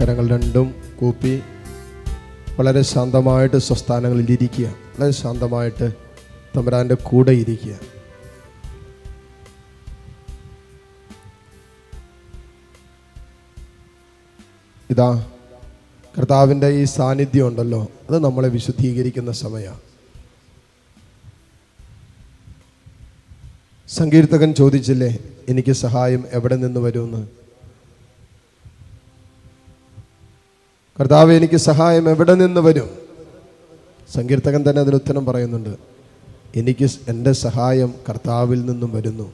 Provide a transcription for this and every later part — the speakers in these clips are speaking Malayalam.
കരങ്ങൾ രണ്ടും കൂപ്പി വളരെ ശാന്തമായിട്ട് സ്വസ്ഥാനങ്ങളിൽ ഇരിക്കുക. വളരെ ശാന്തമായിട്ട് തമ്പുരാന്റെ കൂടെ ഇരിക്കുക. ഇതാ കർത്താവിന്റെ ഈ സാന്നിധ്യം ഉണ്ടല്ലോ. അത് നമ്മളെ വിശുദ്ധീകരിക്കുന്ന സമയമാണ്. സങ്കീർത്തകൻ ചോദിച്ചില്ലേ എനിക്ക് സഹായം എവിടെ നിന്ന് വരുമെന്ന്? കർത്താവ് എനിക്ക് സഹായം എവിടെ നിന്ന് വരും? സങ്കീർത്തകൻ തന്നെ അതിന് ഉത്തരം പറയുന്നുണ്ട്. എനിക്ക് എന്റെ സഹായം കർത്താവിൽ നിന്നും വരുന്നു.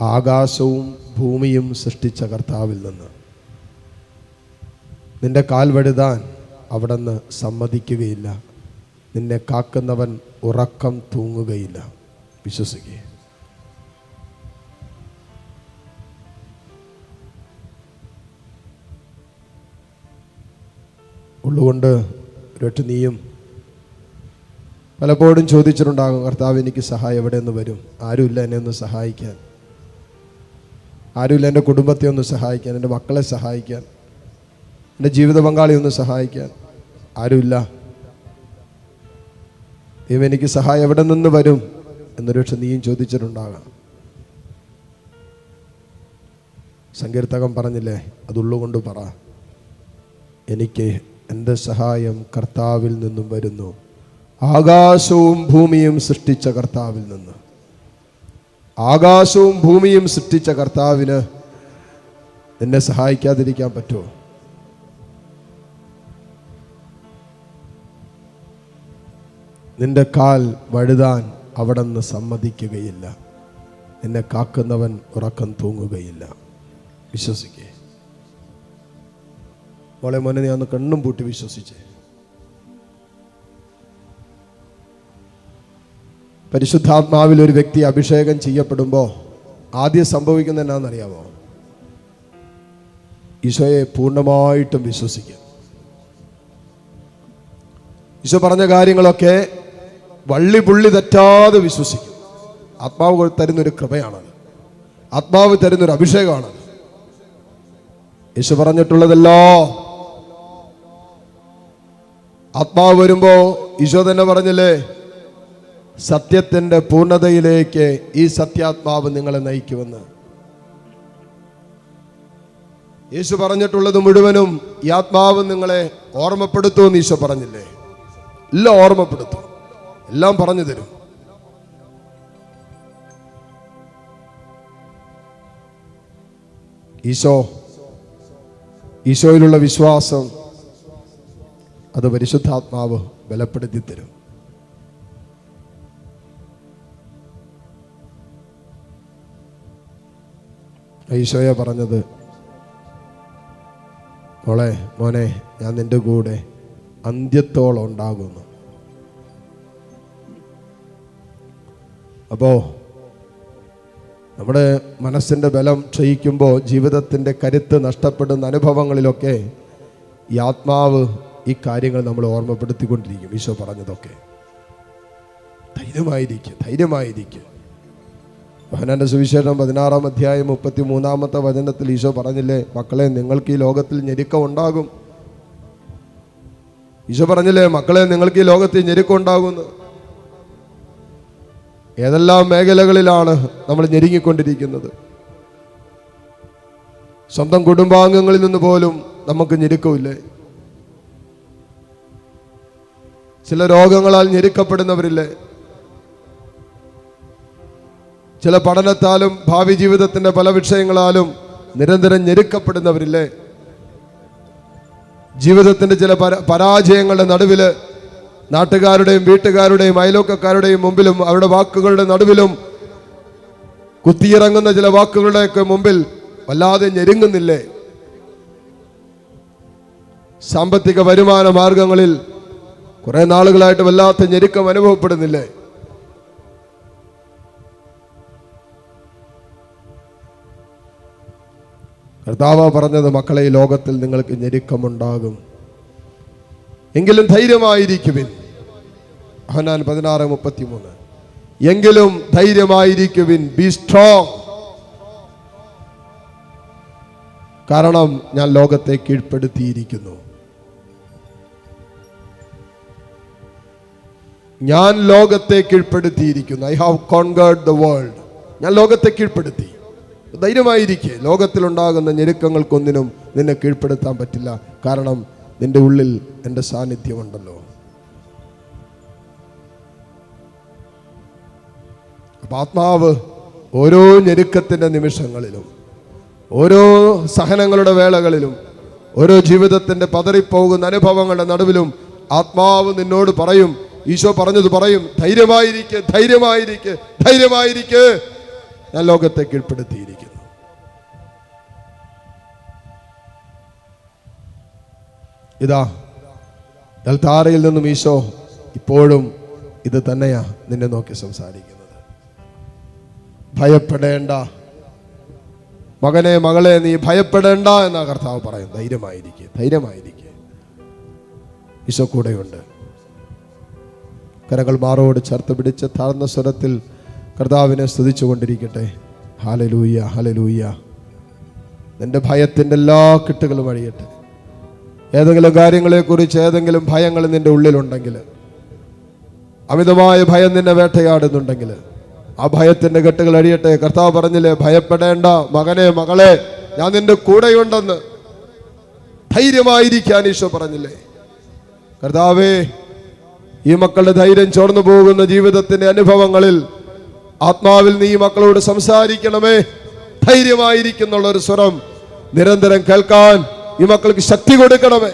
ആകാശവും ഭൂമിയും സൃഷ്ടിച്ച കർത്താവിൽ നിന്ന്. നിന്റെ കാൽ വഴുതാൻ അവിടുന്ന് സമ്മതിക്കുകയില്ല. നിന്നെ കാക്കുന്നവൻ ഉറക്കം തൂങ്ങുകയില്ല. വിശ്വസിക്കുക ഉള്ളുകൊണ്ട് ഒരൊറ്റ നീയും പലപ്പോഴും ചോദിച്ചിട്ടുണ്ടാകും കർത്താവ് എനിക്ക് സഹായം എവിടെ നിന്ന് വരും? ആരുമില്ല എന്നെ ഒന്ന് സഹായിക്കാൻ. ആരുമില്ല എന്റെ കുടുംബത്തെ ഒന്ന് സഹായിക്കാൻ എന്റെ മക്കളെ സഹായിക്കാൻ എന്റെ ജീവിത പങ്കാളി ഒന്ന് സഹായിക്കാൻ. ആരുമില്ല. ദൈവം എനിക്ക് സഹായം എവിടെ നിന്ന് വരും? എന്നൊരു പക്ഷെ നീയും ചോദിച്ചിട്ടുണ്ടാകാം. സങ്കീർത്തകം പറഞ്ഞില്ലേ അതുള്ളുകൊണ്ട് പറ എനിക്ക് എന്റെ സഹായം കർത്താവിൽ നിന്നും വരുന്നു. ആകാശവും ഭൂമിയും സൃഷ്ടിച്ച കർത്താവിൽ നിന്ന്. ആകാശവും ഭൂമിയും സൃഷ്ടിച്ച കർത്താവിന് എന്നെ സഹായിക്കാതിരിക്കാൻ പറ്റുമോ? നിന്റെ കാൽ വഴുതാൻ അവിടെ നിന്ന് സമ്മതിക്കുകയില്ല. എന്നെ കാക്കുന്നവൻ ഉറക്കം തൂങ്ങുകയില്ല. വിശ്വസിക്കേ. മോളെ മോനെ നീ അന്ന് കണ്ണും പൂട്ടി വിശ്വസിച്ചേ. പരിശുദ്ധാത്മാവിൽ ഒരു വ്യക്തി അഭിഷേകം ചെയ്യപ്പെടുമ്പോൾ ആദ്യം സംഭവിക്കുന്ന എന്നാണെന്നറിയാമോ ഈശോയെ പൂർണമായിട്ടും വിശ്വസിക്കും. ഈശോ പറഞ്ഞ കാര്യങ്ങളൊക്കെ വള്ളി പുള്ളി തെറ്റാതെ വിശ്വസിക്കും. ആത്മാവ് തരുന്നൊരു കൃപയാണത്. ആത്മാവ് തരുന്നൊരു അഭിഷേകമാണത്. യേശു പറഞ്ഞിട്ടുള്ളതല്ലോ ആത്മാവ് വരുമ്പോ ഈശോ തന്നെ പറഞ്ഞില്ലേ? സത്യത്തിന്റെ പൂർണതയിലേക്ക് ഈ സത്യാത്മാവ് നിങ്ങളെ നയിക്കുമെന്ന്. യേശു പറഞ്ഞിട്ടുള്ളത് മുഴുവനും ഈ ആത്മാവ് നിങ്ങളെ ഓർമ്മപ്പെടുത്തുമെന്ന് ഈശോ പറഞ്ഞില്ലേ? എല്ലാം ഓർമ്മപ്പെടുത്തും. എല്ലാം പറഞ്ഞു തരും. ഈശോ ഈശോയിലുള്ള വിശ്വാസം അത് പരിശുദ്ധാത്മാവ് ബലപ്പെടുത്തി തരും. ഈശോയെ പറഞ്ഞത് മോളെ മോനെ ഞാൻ നിന്റെ കൂടെ അന്ത്യത്തോളം ഉണ്ടാകുന്നു. അപ്പോ നമ്മുടെ മനസ്സിന്റെ ബലം ക്ഷയിക്കുമ്പോൾ ജീവിതത്തിന്റെ കരുത്ത് നഷ്ടപ്പെടുന്ന അനുഭവങ്ങളിലൊക്കെ ഈ ആത്മാവ് ഈ കാര്യങ്ങൾ നമ്മൾ ഓർമ്മപ്പെടുത്തിക്കൊണ്ടിരിക്കും. ഈശോ പറഞ്ഞതൊക്കെ. ധൈര്യമായിരിക്കും ധൈര്യമായിരിക്കും. മഹനാന്റെ സുവിശേഷം പതിനാറാം അധ്യായം മുപ്പത്തി മൂന്നാമത്തെ വചനത്തിൽ ഈശോ പറഞ്ഞില്ലേ മക്കളെ നിങ്ങൾക്ക് ഈ ലോകത്തിൽ ഞെരുക്കം ഉണ്ടാകും. ഈശോ പറഞ്ഞില്ലേ മക്കളെ നിങ്ങൾക്ക് ഈ ലോകത്തിൽ ഞെരുക്കം ഉണ്ടാകുന്നു. ഏതെല്ലാം മേഖലകളിലാണ് നമ്മൾ ഞെരുങ്ങിക്കൊണ്ടിരിക്കുന്നത്. സ്വന്തം കുടുംബാംഗങ്ങളിൽ നിന്ന് പോലും നമുക്ക് ഞെരുക്കമില്ലേ? ചില രോഗങ്ങളാൽ ഞെരുക്കപ്പെടുന്നവരില്ലേ? ചില പഠനത്താലും ഭാവി ജീവിതത്തിന്റെ പല വിഷയങ്ങളാലും നിരന്തരം ഞെരുക്കപ്പെടുന്നവരില്ലേ? ജീവിതത്തിന്റെ ചില പര- പരാജയങ്ങളുടെ നടുവിൽ നാട്ടുകാരുടെയും വീട്ടുകാരുടെയും അയലോക്കക്കാരുടെയും മുമ്പിലും അവരുടെ വാക്കുകളുടെ നടുവിലും കുത്തിയിറങ്ങുന്ന ചില വാക്കുകളുടെയൊക്കെ മുമ്പിൽ വല്ലാതെ ഞെരുങ്ങുന്നില്ലേ? സാമ്പത്തിക വരുമാന മാർഗങ്ങളിൽ കുറെ നാളുകളായിട്ട് വല്ലാത്ത ഞെരുക്കം അനുഭവപ്പെടുന്നില്ലേ? കർത്താവ പറഞ്ഞത് മക്കളെ ഈ ലോകത്തിൽ നിങ്ങൾക്ക് ഞെരുക്കമുണ്ടാകും. എങ്കിലും ധൈര്യമായിരിക്കുവിൻ. ഹനാൻ പതിനാറ് മുപ്പത്തി മൂന്ന് എങ്കിലും ധൈര്യമായിരിക്കുവിൻ. ബി സ്ട്രോങ് കാരണം ഞാൻ ലോകത്തെ കീഴ്പ്പെടുത്തിയിരിക്കുന്നു. ഞാൻ ലോകത്തെ കീഴ്പ്പെടുത്തിയിരിക്കുന്നു. I have conquered the world ഞാൻ ലോകത്തെ കീഴ്പ്പെടുത്തി. ധൈര്യമായിരിക്കെ. ലോകത്തിലുണ്ടാകുന്ന ഞെരുക്കങ്ങൾക്കൊന്നിനും നിന്നെ കീഴ്പ്പെടുത്താൻ പറ്റില്ല. കാരണം നിന്റെ ഉള്ളിൽ എന്റെ സാന്നിധ്യമുണ്ടല്ലോ. അപ്പം ആത്മാവ് ഓരോ ഞെരുക്കത്തിന്റെ നിമിഷങ്ങളിലും ഓരോ സഹനങ്ങളുടെ വേളകളിലും ഓരോ ജീവിതത്തിന്റെ പതറിപ്പോകുന്ന അനുഭവങ്ങളുടെ നടുവിലും ആത്മാവ് നിന്നോട് പറയും ഈശോ പറഞ്ഞത് പറയും ധൈര്യമായിരിക്കെ ധൈര്യമായിരിക്കെ ധൈര്യമായിരിക്കെ. ഞാൻ ലോകത്തെ കീഴ്പ്പെടുത്തിയിരിക്കുന്നു. ഇതാ ദൽതാറയിൽ നിന്നും ഈശോ ഇപ്പോഴും ഇത് തന്നെയാ നിന്നെ നോക്കി സംസാരിക്കുന്നത്. ഭയപ്പെടേണ്ട. മകനെ മകളെ നീ ഭയപ്പെടേണ്ട എന്നാ കർത്താവ് പറയും ധൈര്യമായിരിക്കെ ധൈര്യമായിരിക്കെ. ഈശോ കൂടെയുണ്ട്. കരങ്ങൾ മാറോട് ചേർത്ത് പിടിച്ച് താഴ്ന്ന സ്വരത്തിൽ കർത്താവിനെ സ്തുതിച്ചു കൊണ്ടിരിക്കട്ടെ ഹാലലൂയ ഹാലലൂയ നിന്റെ ഭയത്തിന്റെ എല്ലാ കെട്ടുകളും അഴിയട്ടെ. ഏതെങ്കിലും കാര്യങ്ങളെക്കുറിച്ച് ഏതെങ്കിലും ഭയങ്ങൾ നിന്റെ ഉള്ളിലുണ്ടെങ്കിൽ അമിതമായ ഭയം നിന്നെ വേട്ടയാടുന്നുണ്ടെങ്കിൽ ആ ഭയത്തിന്റെ കെട്ടുകൾ അഴിയട്ടെ. കർത്താവ് പറഞ്ഞില്ലേ ഭയപ്പെടേണ്ട മകനെ മകളെ ഞാൻ നിന്റെ കൂടെയുണ്ടെന്ന് ധൈര്യമായിരിക്കാൻ ഈശോ പറഞ്ഞില്ലേ? കർത്താവേ ഈ മക്കളുടെ ധൈര്യം ചോർന്നു പോകുന്ന ജീവിതത്തിന്റെ അനുഭവങ്ങളിൽ ആത്മാവിൽ നീ ഈ മക്കളോട് സംസാരിക്കണമേ. ധൈര്യമായിരിക്കുന്നുള്ള ഒരു സ്വരം നിരന്തരം കേൾക്കാൻ ഈ മക്കൾക്ക് ശക്തി കൊടുക്കണമേ.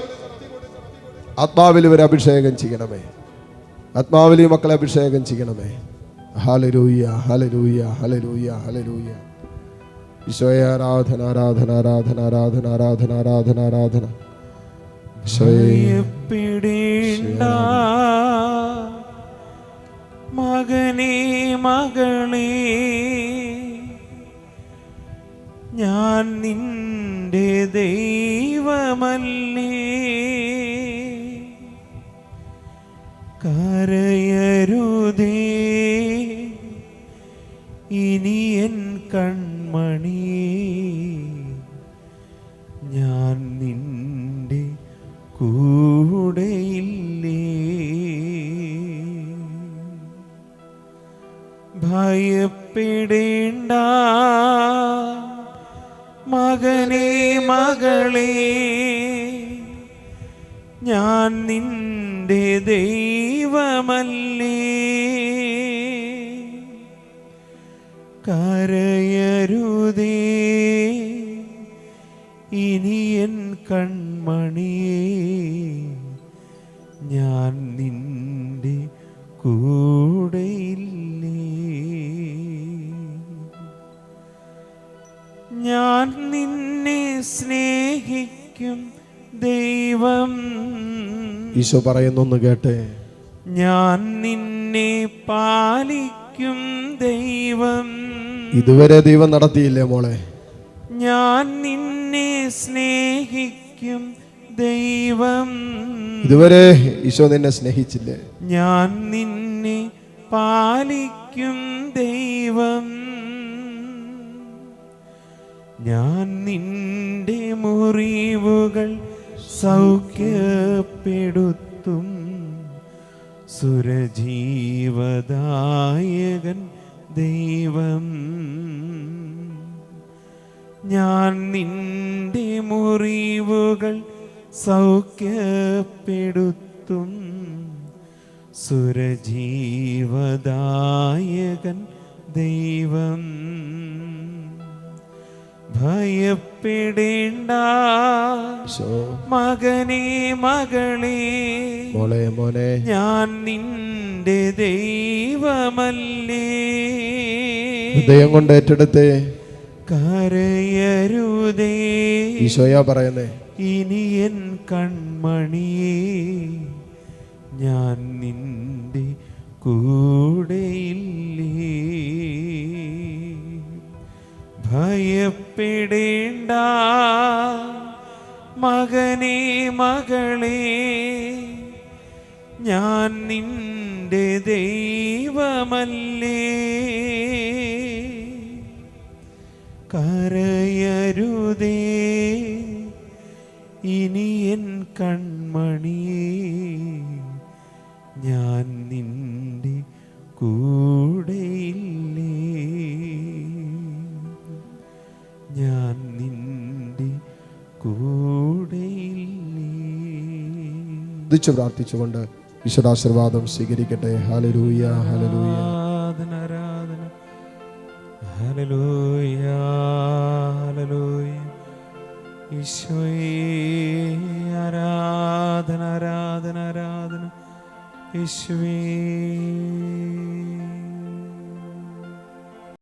ആത്മാവിൽ ഇവരെ അഭിഷേകം ചെയ്യണമേ. ആത്മാവിൽ ഈ മക്കളെ അഭിഷേകം ചെയ്യണമേ. ഹലരൂയ ഹലരൂയ ഹലരൂയ ഹലരൂയ ഈശോയെ ആരാധന ആരാധന ആരാധന ആരാധന ആരാധന ആരാധന ആരാധന. ഭയപ്പെടേണ്ട മകനെ ഞാൻ നിന്റെ ദൈവമല്ലേ. കരയരുതേ. ഭയപ്പെടേണ്ട മകനെ മകളെ ഞാൻ നിന്റെ ദൈവമല്ലേ. കരയരുതേ ഇനി എൻ കൺമണിയേ ഞാൻ നിന്റെ കൂടെയില്ലേ സ്നേഹിക്കും ദൈവം. ഈശോ പറയുന്നൊന്ന് കേട്ടെ. ഞാൻ നിന്നെ പാലിക്കും ദൈവം. ഇതുവരെ ദൈവം നടത്തിയില്ലേ മോളെ? ഞാൻ നിന്നെ സ്നേഹിക്കും ദൈവം. ഇതുവരെ ഈശോ നിന്നെ സ്നേഹിച്ചില്ലേ? ഞാൻ നിന്നെ പാലിക്കും ദൈവം. ഞാൻ നിന്റെ മുറിവുകൾ സൗഖ്യപ്പെടുത്തും. സുരജീവദായകൻ ദൈവം ഞാൻ നിന്റെ മുറിവുകൾ സൗഖ്യപ്പെടുത്തും. സുരജീവദായകൻ ദൈവം ഭയപ്പെടേണ്ട. മകനെ മകളെ. മോളെ മോനെ. ഞാൻ നിന്റെ ദൈവമല്ലേ. ഹൃദയം കൊണ്ട് ഏറ്റെടുത്തേ. കരയരുതേ. ഈശോയാ പറയുന്നേ. ഇനി എൻ കൺമണിയേ ഞാൻ നിന്റെ കൂടെയില്ലേ. ഭയപ്പെടേണ്ട മകനെ മകളെ ഞാൻ നിന്റെ ദൈവമല്ലേ. കരയരുതേ ഇനി എൻ കൺമണിയേ ഞാൻ നിന്റെ കൂടെയില്ലേ ഉദിച്ച് പ്രാർത്ഥിച്ചുകൊണ്ട് ഈശ്വരാശീർവാദം സ്വീകരിക്കട്ടെ. ഹലലൂയ ഹലലൂയ ആരാധന ആരാധന. ഈശോയേ ആരാധന ആരാധന യേശുവേ